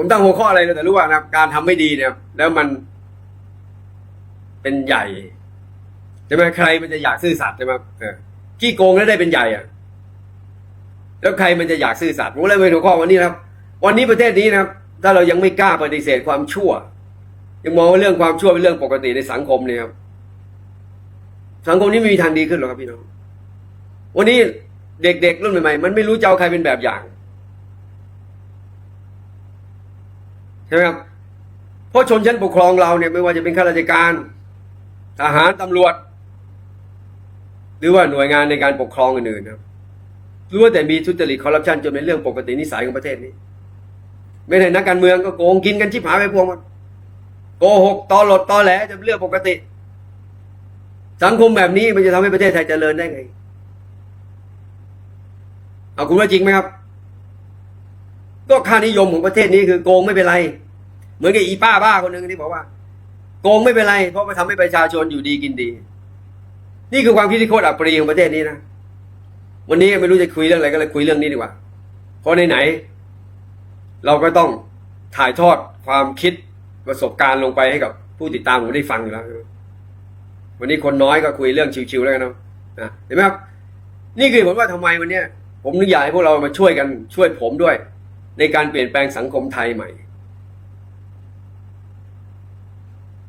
ผมตั้งหัวข้ออะไรเลยแต่รู้ว่านะการทำไม่ดีเนี่ย แล้วมันเป็นใหญ่ใช่ไหมใครมันจะอยากซื่อสัตย์ใช่ไหมขี้โกงแล้วได้เป็นใหญ่อะแล้วใครมันจะอยากซื่อสัตย์ผมเลยเป็นหัวข้อวันนี้นะครับ วันนี้ประเทศนี้นะครับ ถ้าเรายังไม่กล้าปฏิเสธความชั่ว ยังมองว่าเรื่องความชั่วเป็นเรื่องปกติในสังคมเนี่ยครับสังคมนี้ไม่มีทางดีขึ้นหรอกครับพี่น้องวันนี้เด็กๆรุ่นใหม่ๆมันไม่รู้จะเอาใครเป็นแบบอย่าง ใช่ไหมครับเพราะชนชั้นปกครองเราเนี่ยไม่ว่าจะเป็นข้าราชการทหารตำรวจ หรือว่าหน่วยงานในการปกครองอื่นๆนะครับรู้ว่าแต่มีทุจริตคอร์รัปชันจนเป็นเรื่องปกตินิสัยของประเทศนี้ ไม่ได้นักการเมืองก็โกงกินกันชิบหายไปพวงมันโกหกตอหลดตอแหลจะเป็นเรื่องปกติ สังคมแบบนี้มันจะทำให้ประเทศไทยเจริญได้ไงเอาคุณว่าจริงไหมครับ ก็ค่านิยมของประเทศนี้คือโกงไม่เป็นไร เหมือนกับอีป้าบ้าคนหนึ่งที่บอกว่า โกงไม่เป็นไร เพราะมันทำให้ประชาชนอยู่ดีกินดี นี่คือความคิดที่โคตรอับปรีของประเทศนี้นะวันนี้ไม่รู้จะคุยเรื่องอะไรก็เลยคุยเรื่องนี้ดีกว่า เพราะไหนๆเราก็ต้องถ่ายทอดความคิดประสบการณ์ลงไปให้กับผู้ติดตามผมได้ฟังอยู่แล้ว วันนี้คนน้อยก็คุยเรื่องชิวๆแล้วกันเนาะนะเห็นไหมครับ นี่คือผลว่าทำไมวันนี้ผมนึกอยากให้พวกเรามาช่วยกันช่วยผมด้วย ในการเปลี่ยนแปลงสังคมไทยใหม่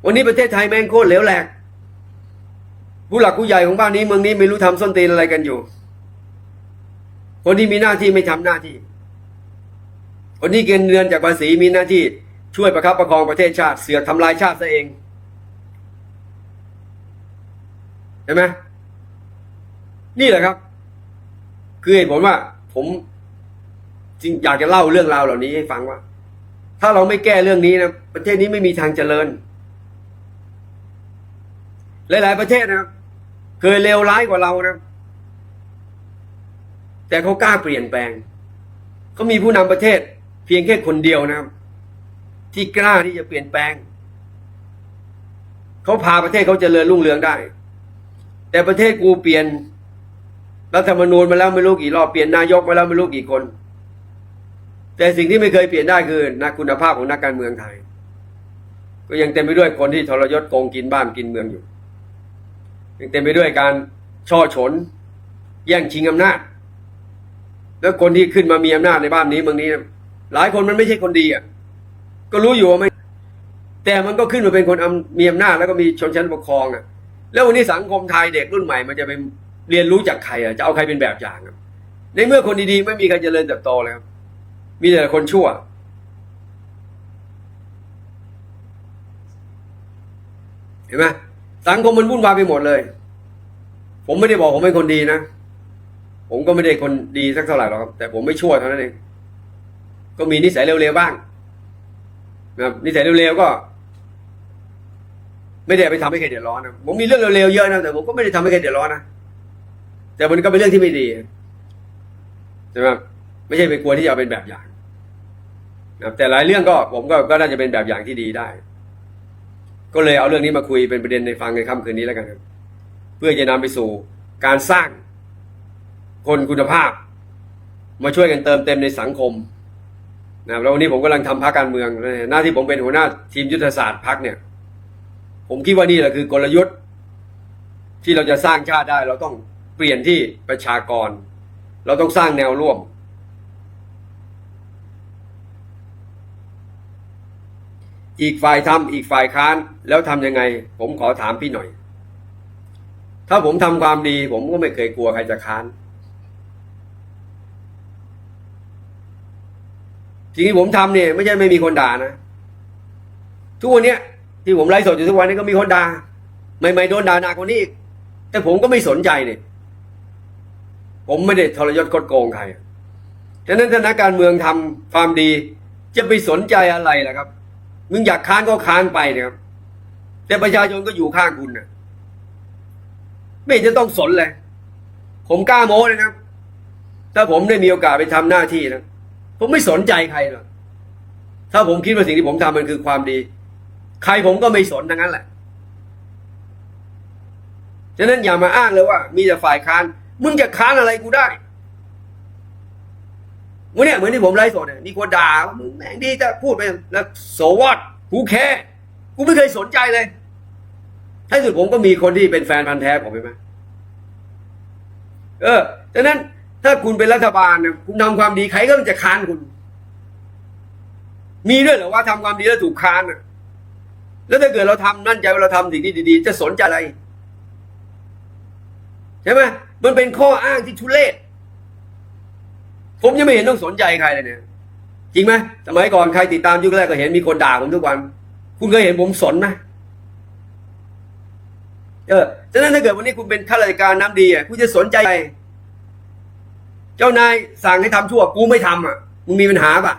วันนี้ประเทศไทยแม่งโคตรเหลวแหลก ผู้หลักผู้ใหญ่ของบ้านนี้เมืองนี้ไม่รู้ทำส้นตีนอะไรกันอยู่ คนที่มีหน้าที่ไม่ทำหน้าที่ คนที่เกินเดือนจากภาษีมีหน้าที่ช่วยประคับประคองประเทศชาติเสือกทำลายชาติซะเองเห็นไหมนี่แหละครับ คือเหตุผลว่าผม จริงอยากจะเล่าเรื่องราวเหล่านี้ให้ฟังว่า ถ้าเราไม่แก้เรื่องนี้นะประเทศนี้ไม่มีทางเจริญ หลาย ๆ ประเทศนะเคยเลวร้ายกว่าเรานะแต่เขากล้าเปลี่ยนแปลงเขามีผู้นำประเทศ เพียงแค่คนเดียวนะครับ ที่กล้าที่จะเปลี่ยนแปลงเขาพาประเทศเขาเจริญรุ่งเรืองได้ แต่ประเทศกูเปลี่ยนรัฐธรรมนูญมาแล้วไม่รู้กี่รอบเปลี่ยนนายกมาแล้วไม่รู้กี่คน แต่สิ่งที่ไม่เคยเปลี่ยนได้คือนักคุณภาพของนักการเมืองไทย ก็ยังเต็มไปด้วยคนที่ทรยศโกงกินบ้านกินเมืองอยู่ ยังเต็มไปด้วยการช่อฉน แย่งชิงอำนาจ แล้วคนที่ขึ้นมามีอำนาจในบ้านนี้เมืองนี้ หลายคนมันไม่ใช่คนดีอะก็รู้อยู่ว่าไม่ แต่มันก็ขึ้นมาเป็นคนมีอำนาจแล้วก็มีชนชั้นปกครองอะ แล้ววันนี้สังคมไทยเด็กรุ่นใหม่ มันจะไปเรียนรู้จากใครอะจะเอาใครเป็นแบบอย่างในเมื่อคนดีๆไม่มีใครเจริญเติบโตเลยครับ มีแต่คนชั่ว เห็นไหมสังคมมันวุ่นวายไปหมดเลย ผมไม่ได้บอกผมเป็นคนดีนะ ผมก็ไม่ได้คนดีสักเท่าไหร่หรอกครับแต่ผมไม่ชั่วเท่านั้นเอง ก็มีนิสัยเร็วๆบ้างนะครับนิสัยเร็วๆก็ ไม่ได้ไปทำให้ใครเดือดร้อนนะผมมีเรื่องเร็วๆเยอะนะแต่ผมก็ไม่ได้ทำให้ใครเดือดร้อนนะแต่มันก็เป็นเรื่องที่ไม่ดีใช่ไหมไม่ใช่ไปกลัวที่จะเป็นแบบอย่าง นะครับแต่หลายเรื่องก็ผมก็ก็น่าจะเป็นแบบอย่างที่ดีได้ ก็เลยเอาเรื่องนี้มาคุยเป็นประเด็นในฟังในค่ำคืนนี้แล้วกันครับ เพื่อจะนำไปสู่การสร้างคนคุณภาพ มาช่วยกันเติมเต็มในสังคมนะครับแล้ววันนี้ผมกำลังทำพักการเมืองหน้าที่ผมเป็นหัวหน้าทีมยุทธศาสตร์พักเนี่ย ผมคิดว่านี่แหละคือกลยุทธ์ ที่เราจะสร้างชาติได้ เราต้องเปลี่ยนที่ประชากร เราต้องสร้างแนวร่วม อีกฝ่ายทำอีกฝ่ายค้านแล้วทำยังไง ผมขอถามพี่หน่อย ถ้าผมทำความดี ผมก็ไม่เคยกลัวใครจะค้าน สิ่งที่ผมทำเนี่ย ไม่ใช่ไม่มีคนด่านะ ทุกวันเนี้ยที่ผมไลฟ์สดอยู่ทุกวันนี้ก็มีคนด่าใหม่ๆโดนด่าหนักกว่านี้อีกแต่ผมก็ไม่สนใจเนี่ยผมไม่ได้ทรยศคดโกงใครฉะนั้นถ้านักการเมืองทำความดี จะไปสนใจอะไรล่ะครับ มึงอยากค้านก็ค้านไปนะครับ แต่ประชาชนก็อยู่ข้างคุณนะไม่จะต้องสนเลย ผมกล้าโม้เลยนะถ้าผมได้มีโอกาสไปทำหน้าที่นะผมไม่สนใจใครหรอกถ้าผมคิดว่าสิ่งที่ผมทำมันคือความดี ใครผมก็ไม่สนทั้งนั้นแหละฉะนั้นอย่ามาอ้างเลยว่า มีแต่ฝ่ายค้าน มึงจะค้านอะไรกูได้ วันเนี้ยเหมือนที่ผมไลฟ์สดเนี่ยมีคนด่ามึงแม่งดีจะพูดไปแล้วโสวอตกูแค่กูไม่เคยสนใจเลยท้ายสุดผมก็มีคนที่เป็นแฟนพันธ์แท้ผมใช่ไหมเออดังนั้นถ้าคุณเป็นรัฐบาลเนี่ยคุณทำความดีใครก็จะค้านคุณ มีด้วยเหรอว่าทำความดีแล้วถูกค้านอะ แล้วถ้าเกิดเราทำนั่นใจว่าเราทำสิ่งที่ดี ๆ จะสนใจอะไร ใช่ไหมมันเป็นข้ออ้างที่ทุเรศ ผมยังไม่เห็นต้องสนใจใครเลยเนี่ยจริงไหมสมัยก่อนใครติดตามยุคแรกก็เห็นมีคนด่าผมทุกวัน คุณเคยเห็นผมสนไหมเออฉะนั้นถ้าเกิดวันนี้คุณเป็นข้าราชการน้ำดีอะคุณจะสนใจอะไรเจ้านายสั่งให้ทำชั่ว กูไม่ทำอะมึงมีปัญหาป่ะ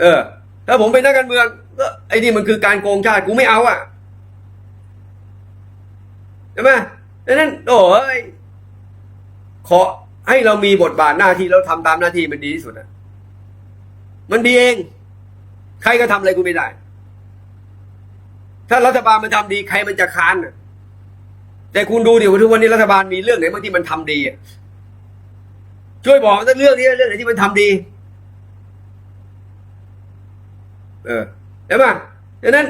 เออ ถ้าผมเป็นนักการเมืองก็ไอ้นี่มันคือการโกงชาติกูไม่เอาอะใช่ไหมดังนั้นโอ้ยขอ ให้เรามีบทบาทหน้าที่แล้วทำตามหน้าที่มันดีที่สุดอะมันดีเอง ใครก็ทำอะไรกูไม่ได้ ถ้ารัฐบาลมันทำดีใครมันจะค้านน่ะแต่คุณดูดิว่าทุกวันนี้รัฐบาลมีเรื่องไหนบ้างที่มันทำดีอะช่วยบอกสักเรื่องนี้เรื่องไหนที่มันทำดี เออใช่ไหมดังนั้น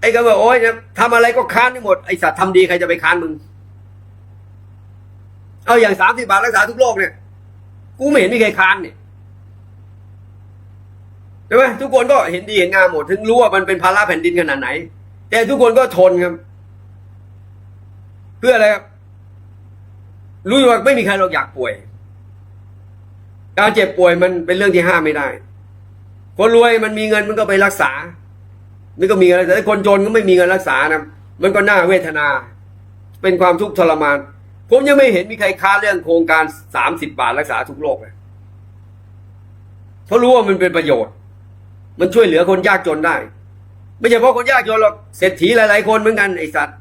ไอ้ก็ว่าโอ้ยนะทำอะไรก็ค้านไม่หมดไอ้สัตว์ทำดีใครจะไปค้านมึง เอาอย่างสามสิบบาทรักษาทุกโรคเนี่ย กูไม่เห็นมีใครค้านเนี่ยใช่ไหมทุกคนก็เห็นดีเห็นงามหมด ถึงรู้ว่ามันเป็นภาระแผ่นดินขนาดไหน แต่ทุกคนก็ทนครับ เพื่ออะไรครับ รู้อยู่ว่าไม่มีใครเราอยากป่วย การเจ็บป่วยมันเป็นเรื่องที่ห้ามไม่ได้ คนรวยมันมีเงินมันก็ไปรักษา มันก็มีเงินแต่คนจนก็ไม่มีเงินรักษานะมันก็น่าเวทนา เป็นความทุกข์ทรมาน ผมยังไม่เห็นมีใครค้านเรื่องโครงการสามสิบบาทรักษาทุกโรคเลยเพราะรู้ว่ามันเป็นประโยชน์ มันช่วยเหลือคนยากจนได้ ไม่ใช่เพราะคนยากจนหรอกเศรษฐีหลาย ๆ คนเหมือนกันไอ้สัตว์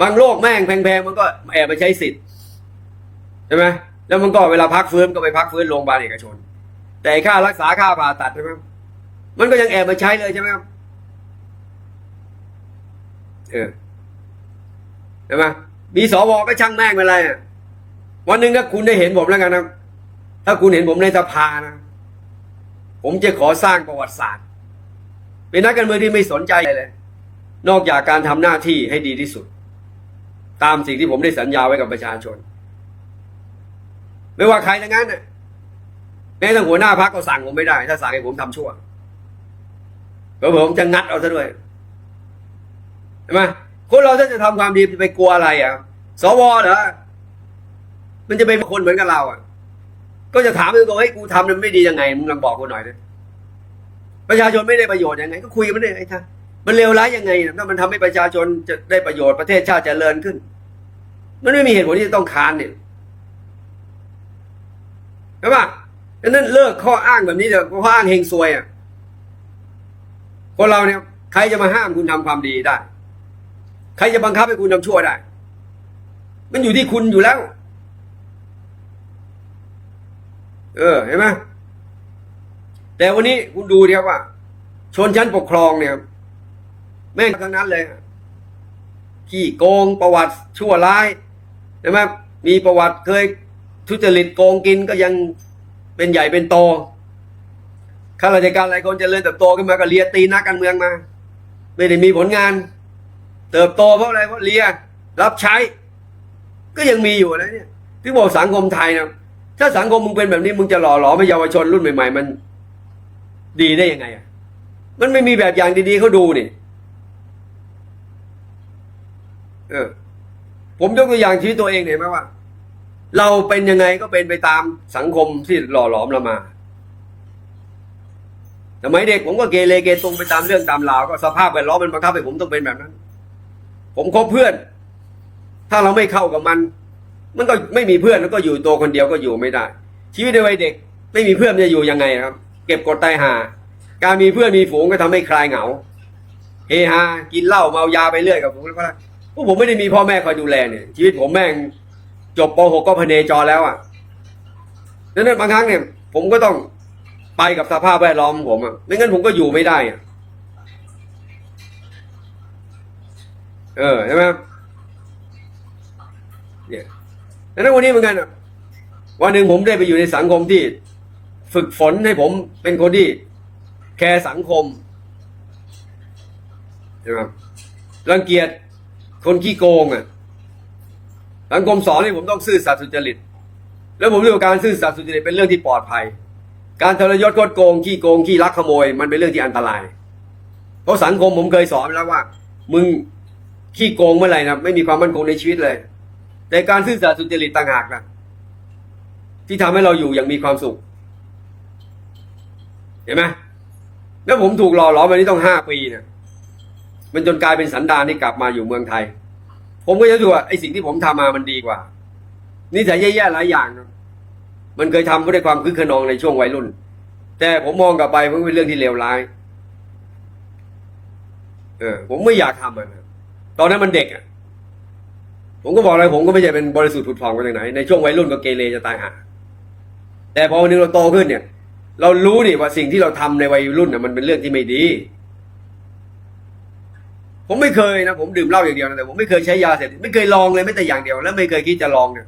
บางโรคแม่งแพงๆมันก็แอบไปใช้สิทธิ์ใช่ไหมแล้วมันก็เวลาพักฟื้นก็ไปพักฟื้นโรงพยาบาลเอกชน แต่ค่ารักษาค่าผ่าตัดใช่ไหมมันก็ยังแอบมาใช้เลยใช่ไหมครับเออใช่ไหม มีสวก็ช่างแม่งไปเลยอะวันหนึ่งถ้าคุณได้เห็นผมแล้วกันนะถ้าคุณเห็นผมในสภานะผมจะขอสร้างประวัติศาสตร์ เป็นนักการเมืองที่ไม่สนใจอะไรเลย นอกจากการทำหน้าที่ให้ดีที่สุด ตามสิ่งที่ผมได้สัญญาไว้กับประชาชน ไม่ว่าใครทั้งนั้นน่ะแม้แต่หัวหน้าพักก็สั่งผมไม่ได้ ถ้าสั่งให้ผมทำชั่วเพราะผมจะงัดเอาซะด้วยใช่ไหม คนเราถ้าจะทำความดีจะไปกลัวอะไรอะ สวเหรอ มันจะเป็นคนเหมือนกับเราอะ ก็จะถามตัวเฮ้ยกูทำมันไม่ดียังไง มึงลองบอกกูหน่อยนะประชาชนไม่ได้ประโยชน์ยังไง ก็คุยกันไม่ได้ไอ้ท่ามันเลวร้ายยังไงถ้ามันทำให้ประชาชนจะได้ประโยชน์ประเทศชาติเจริญขึ้น มันไม่มีเหตุผลที่จะต้องค้านเนี่ยใช่ปะดังนั้นเลิกข้ออ้างแบบนี้เถอะข้ออ้างเฮงซวยอะคนเราเนี่ยใครจะมาห้ามคุณทำความดีได้ ใครจะบังคับให้คุณทำชั่วได้ มันอยู่ที่คุณอยู่แล้ว เออเห็นไหมแต่วันนี้คุณดูดีครับว่า ชนชั้นปกครองเนี่ย แม่งทั้งนั้นเลยขี้โกงประวัติชั่วร้ายใช่ไหมมีประวัติเคยทุจริตโกงกินก็ยังเป็นใหญ่เป็นโตข้าราชการหลายคนเจริญเติบโตขึ้นมาก็เลียตีนักการเมืองมา ไม่ได้มีผลงาน เติบโตเพราะอะไรเพราะเลียรับใช้ ก็ยังมีอยู่นะเนี่ยที่บอกสังคมไทยนะถ้าสังคมมึงเป็นแบบนี้มึงจะหล่อหลอมให้เยาวชนรุ่นใหม่ ๆ มัน ดีได้ยังไงอะมันไม่มีแบบอย่างดีๆเขาดูนี่เออ ผมยกตัวอย่างชีวิตตัวเองเห็นไหมว่า เราเป็นยังไงก็เป็นไปตามสังคมที่หล่อหลอมเรามาสมัยเด็กผมก็เกเรเกตุงไปตามเรื่องตามราวก็สภาพแวดล้อมมันบังคับให้ผมต้องเป็นแบบนั้น ผมคบเพื่อน ถ้าเราไม่เข้ากับมัน มันก็ไม่มีเพื่อนแล้วก็อยู่ตัวคนเดียวก็อยู่ไม่ได้ ชีวิตในวัยเด็ก ไม่มีเพื่อนจะอยู่ยังไงครับ เก็บกดตายหา การมีเพื่อนมีฝูงก็ทำให้คลายเหงา เฮฮากินเหล้าเมายาไปเรื่อยกับผมแล้วก็พวกผมไม่ได้มีพ่อแม่คอยดูแลเนี่ย ชีวิตผมแม่งจบป .6 ก็พเนจรแล้วอะดังนั้นบางครั้งเนี่ย ผมก็ต้องไปกับสภาพแวดล้อมของผมอะไม่งั้นผมก็อยู่ไม่ได้อะ เออใช่ไหมเนี่ยดังนั้นวันนี้เหมือนกันวันหนึ่งผมได้ไปอยู่ในสังคมที่ ฝึกฝนให้ผมเป็นคนที่ แคร์สังคมใช่ไหมครับรังเกียจคนขี้โกงอะสังคมสอนให้ผมต้องซื่อสัตย์สุจริต แล้วผมเรียกว่าการซื่อสัตย์สุจริตเป็นเรื่องที่ปลอดภัย การทรยศกดโกงขี้โกงขี้ลักขโมย มันเป็นเรื่องที่อันตราย เพราะสังคมผมเคยสอนแล้วว่า มึง ขี้โกงเมื่อไหร่นะไม่มีความมั่นคงในชีวิตเลย แต่การซื่อสัตย์สุจริตต่างหากนะที่ทำให้เราอยู่อย่างมีความสุข เห็นไหมแล้วผมถูกหล่อหลอมมานี่ต้องห้าปีเนี่ยมันจนกลายเป็นสันดานที่กลับมาอยู่เมืองไทย ผมก็จะดูว่าไอ้สิ่งที่ผมทำมามันดีกว่านิสัยแย่ๆหลายอย่างนะมันเคยทำก็ด้ความคึกขนองในช่วงวัยรุ่น แต่ผมมองกลับไปมันเป็นเรื่องที่เลวร้าย เออ ผมไม่อยากทำมันนะ ตอนนั้นมันเด็กอะผมก็บอกเลยผมก็ไม่ใช่เป็นบริสุทธิ์ผุดผ่องมาจากไหน ในช่วงวัยรุ่นก็เกเรจะตายห่าแต่พอวันนึงเราโตขึ้นเนี่ย เรารู้นี่ว่าสิ่งที่เราทำในวัยรุ่นน่ะมันเป็นเรื่องที่ไม่ดี ผมไม่เคยนะผมดื่มเหล้าอย่างเดียวนะแต่ ผมไม่เคยใช้ยาเสพติดไม่เคยลองเลยแม้แต่อย่างเดียว แล้วไม่เคยคิดจะลองเนี่ย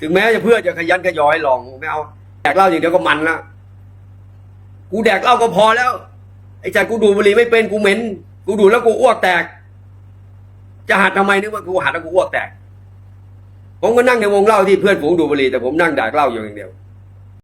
ถึงแม้จะเพื่อจะขยันขยอให้ลองไม่เอาแดกเหล้าอย่างเดียวก็มันละกูแดกเหล้าก็พอแล้วไอ้จากูดูบุหรี่ไม่เป็นกูเหม็น กูดูแล้วกูอ้วกแตก จะหัดทำไมนึกว่ากูหัดแล้วกูอ้วกแตก ผมก็นั่งในวงเล่าที่เพื่อนฝูงดูบุหรี่แต่ผมนั่งด่าเล่าอยู่อย่างเดียว